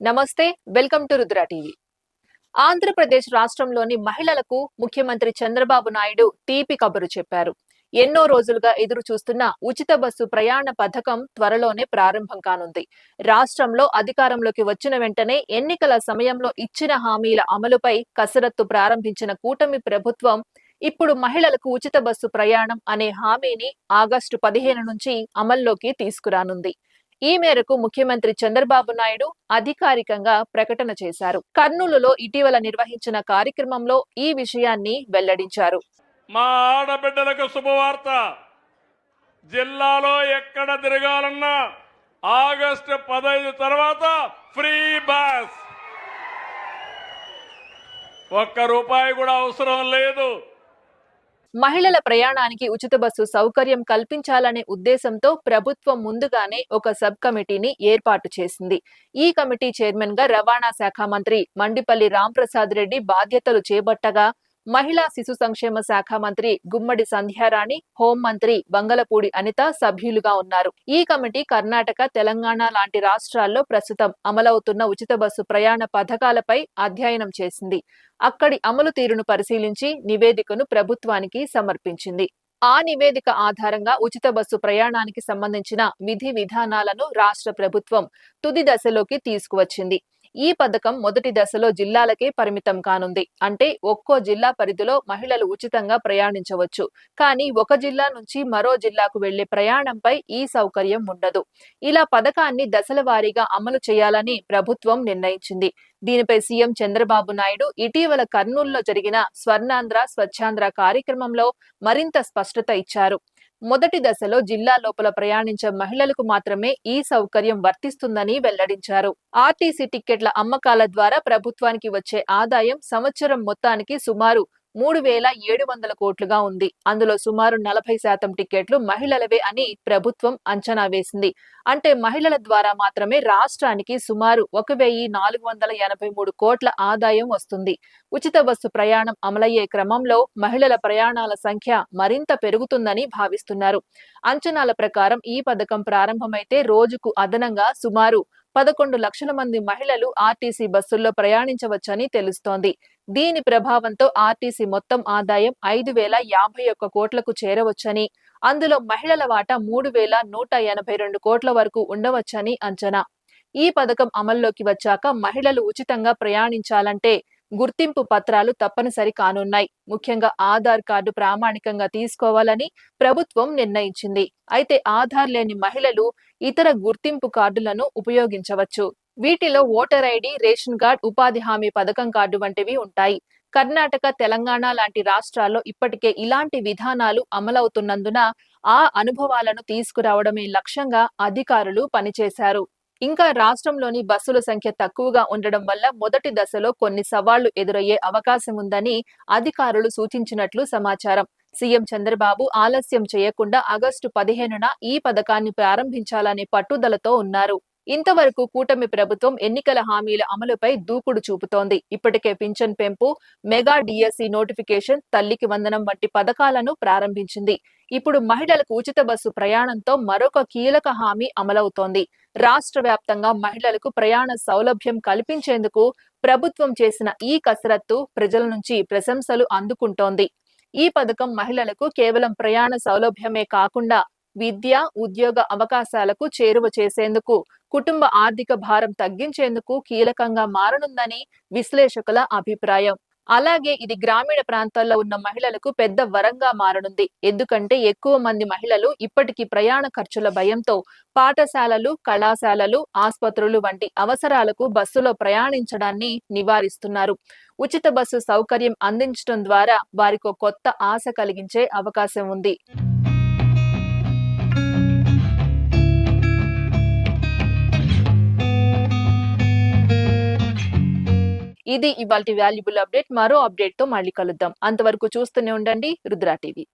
నమస్తే welcome to Rudra TV. Andhra Pradesh రాష్ట్రంలోని మహిళలకు ముఖ్యమంత్రి చంద్రబాబు నాయుడు తీపి కబురు చెప్పారు. ఎన్నో రోజులుగా ఎదురు చూస్తున్న ఉచిత బస్సు ప్రయాణ పథకం త్వరలోనే ప్రారంభం కానుంది. రాష్ట్రంలో అధికారంలోకి వచ్చిన వెంటనే ఎన్నికల సమయంలో ఇచ్చిన హామీల అమలుపై కసరత్తు ప్రారంభించిన కూటమి ప్రభుత్వం ఇప్పుడు మహిళలకు ఉచిత బస్సు ప్రయాణం అనే హామీని ఆగస్టు పదిహేను నుంచి అమల్లోకి తీసుకురానుంది. ఈ మేరకు ముఖ్యమంత్రి చంద్రబాబు నాయుడు అధికారికంగా ప్రకటన చేశారు. కర్నూలులో ఇటీవల నిర్వహించిన కార్యక్రమంలో ఈ విషయాన్ని వెల్లడించారు. మా ఆడబిడ్డలకు శుభవార్త. జిల్లాలో ఎక్కడ తిరగాలన్నా ఆగస్టు పదహైదు తర్వాత ఫ్రీ బస్. ఒక్క రూపాయి కూడా అవసరం లేదు. మహిళల ప్రయాణానికి ఉచిత బస్సు సౌకర్యం కల్పించాలనే ఉద్దేశంతో ప్రభుత్వం ముందుగానే ఒక సబ్ కమిటీని ఏర్పాటు చేసింది. ఈ కమిటీ చైర్మన్గా రవాణా శాఖ మంత్రి మండిపల్లి రాంప్రసాద్ రెడ్డి బాధ్యతలు చేపట్టగా మహిళా శిశు సంక్షేమ శాఖ మంత్రి గుమ్మడి సంధ్యారాణి హోంమంత్రి బంగలపూడి అనిత సభ్యులుగా ఉన్నారు. ఈ కమిటీ కర్ణాటక తెలంగాణ లాంటి రాష్ట్రాల్లో ప్రస్తుతం అమలవుతున్న ఉచిత బస్సు ప్రయాణ పథకాలపై అధ్యయనం చేసింది. అక్కడి అమలు తీరును పరిశీలించి నివేదికను ప్రభుత్వానికి సమర్పించింది. ఆ నివేదిక ఆధారంగా ఉచిత బస్సు ప్రయాణానికి సంబంధించిన విధి విధానాలను రాష్ట్ర ప్రభుత్వం తుది దశలోకి తీసుకువచ్చింది. ఈ పథకం మొదటి దశలో జిల్లాలకే పరిమితం కానుంది. అంటే ఒక్కో జిల్లా పరిధిలో మహిళలు ఉచితంగా ప్రయాణించవచ్చు. కానీ ఒక జిల్లా నుంచి మరో జిల్లాకు వెళ్ళే ప్రయాణంపై ఈ సౌకర్యం ఉండదు. ఇలా పథకాన్ని దశల వారీగా అమలు చేయాలని ప్రభుత్వం నిర్ణయించింది. దీనిపై సీఎం చంద్రబాబు నాయుడు ఇటీవల కర్నూలులో జరిగిన స్వర్ణాంధ్ర స్వచ్ఛాంధ్ర కార్యక్రమంలో మరింత స్పష్టత ఇచ్చారు. మొదటి దశలో జిల్లా లోపల ప్రయాణించే మహిళలకు మాత్రమే ఈ సౌకర్యం వర్తిస్తుందని వెల్లడించారు. ఆర్టీసీ టిక్కెట్ల అమ్మకాల ద్వారా ప్రభుత్వానికి వచ్చే ఆదాయం సంవత్సరం మొత్తానికి సుమారు మూడు వేల ఏడు వందల కోట్లుగా ఉంది. అందులో సుమారు నలభై శాతం టికెట్లు మహిళలవే అని ప్రభుత్వం అంచనా వేసింది. అంటే మహిళల ద్వారా మాత్రమే రాష్ట్రానికి సుమారు ఒక వెయ్యి నాలుగు వందల ఎనభై మూడు కోట్ల ఆదాయం వస్తుంది. ఉచిత బస్సు ప్రయాణం అమలయ్యే క్రమంలో మహిళల ప్రయాణాల సంఖ్య మరింత పెరుగుతుందని భావిస్తున్నారు. అంచనాల ప్రకారం ఈ పథకం ప్రారంభమైతే రోజుకు అదనంగా సుమారు పదకొండు లక్షల మంది మహిళలు ఆర్టీసీ బస్సుల్లో ప్రయాణించవచ్చని తెలుస్తోంది. దీని ప్రభావంతో ఆర్టీసీ మొత్తం ఆదాయం ఐదు వేల యాభై ఒక్క కోట్లకు చేరవచ్చని అందులో మహిళల వాటా మూడు వేల నూట ఎనభై రెండు కోట్ల వరకు ఉండవచ్చని అంచనా. ఈ పథకం అమల్లోకి వచ్చాక మహిళలు ఉచితంగా ప్రయాణించాలంటే గుర్తింపు పత్రాలు తప్పనిసరి కానున్నాయి. ముఖ్యంగా ఆధార్ కార్డు ప్రామాణికంగా తీసుకోవాలని ప్రభుత్వం నిర్ణయించింది. అయితే ఆధార్ లేని మహిళలు ఇతర గుర్తింపు కార్డులను ఉపయోగించవచ్చు. వీటిలో ఓటర్ ఐడి రేషన్ కార్డ్ ఉపాధి హామీ పథకం కార్డు వంటివి ఉంటాయి. కర్ణాటక తెలంగాణ లాంటి రాష్ట్రాల్లో ఇప్పటికే ఇలాంటి విధానాలు అమలవుతున్నందున ఆ అనుభవాలను తీసుకురావడమే లక్ష్యంగా అధికారులు పనిచేశారు. ఇంకా రాష్ట్రంలోని బస్సుల సంఖ్య తక్కువగా ఉండడం వల్ల మొదటి దశలో కొన్ని సవాళ్ళు ఎదురయ్యే అవకాశం ఉందని అధికారులు సూచించినట్లు సమాచారం. సీఎం చంద్రబాబు ఆలస్యం చేయకుండా ఆగస్టు పదిహేనున ఈ పథకాన్ని ప్రారంభించాలనే పట్టుదలతో ఉన్నారు. ఇంతవరకు కూటమి ప్రభుత్వం ఎన్నికల హామీల అమలుపై దూకుడు చూపుతోంది. ఇప్పటికే పింఛన్ పెంపు మెగా డిఎస్సి నోటిఫికేషన్ తల్లికి వందనం వంటి పథకాలను ప్రారంభించింది. ఇప్పుడు మహిళలకు ఉచిత బస్సు ప్రయాణంతో మరొక కీలక హామీ అమలవుతోంది. రాష్ట్ర వ్యాప్తంగా మహిళలకు ప్రయాణ సౌలభ్యం కల్పించేందుకు ప్రభుత్వం చేసిన ఈ కసరత్తు ప్రజల నుంచి ప్రశంసలు అందుకుంటోంది. ఈ పథకం మహిళలకు కేవలం ప్రయాణ సౌలభ్యమే కాకుండా విద్య ఉద్యోగ అవకాశాలకు చేరువ చేసేందుకు కుటుంబ ఆర్థిక భారం తగ్గించేందుకు కీలకంగా మారనుందని విశ్లేషకుల అభిప్రాయం. అలాగే ఇది గ్రామీణ ప్రాంతాల్లో ఉన్న మహిళలకు పెద్ద వరంగా మారనుంది. ఎందుకంటే ఎక్కువ మంది మహిళలు ఇప్పటికీ ప్రయాణ ఖర్చుల భయంతో పాఠశాలలు కళాశాలలు ఆసుపత్రులు వంటి అవసరాలకు బస్సులో ప్రయాణించడాన్ని నివారిస్తున్నారు. ఉచిత బస్సు సౌకర్యం అందించడం ద్వారా వారికి కొత్త ఆశ కలిగించే అవకాశం ఉంది. ఇది ఇవాళ వాల్యుబుల్ అప్డేట్. మరో అప్డేట్తో మళ్ళీ కలుద్దాం. అంతవరకు చూస్తూనే ఉండండి. రుద్రా టీవీ.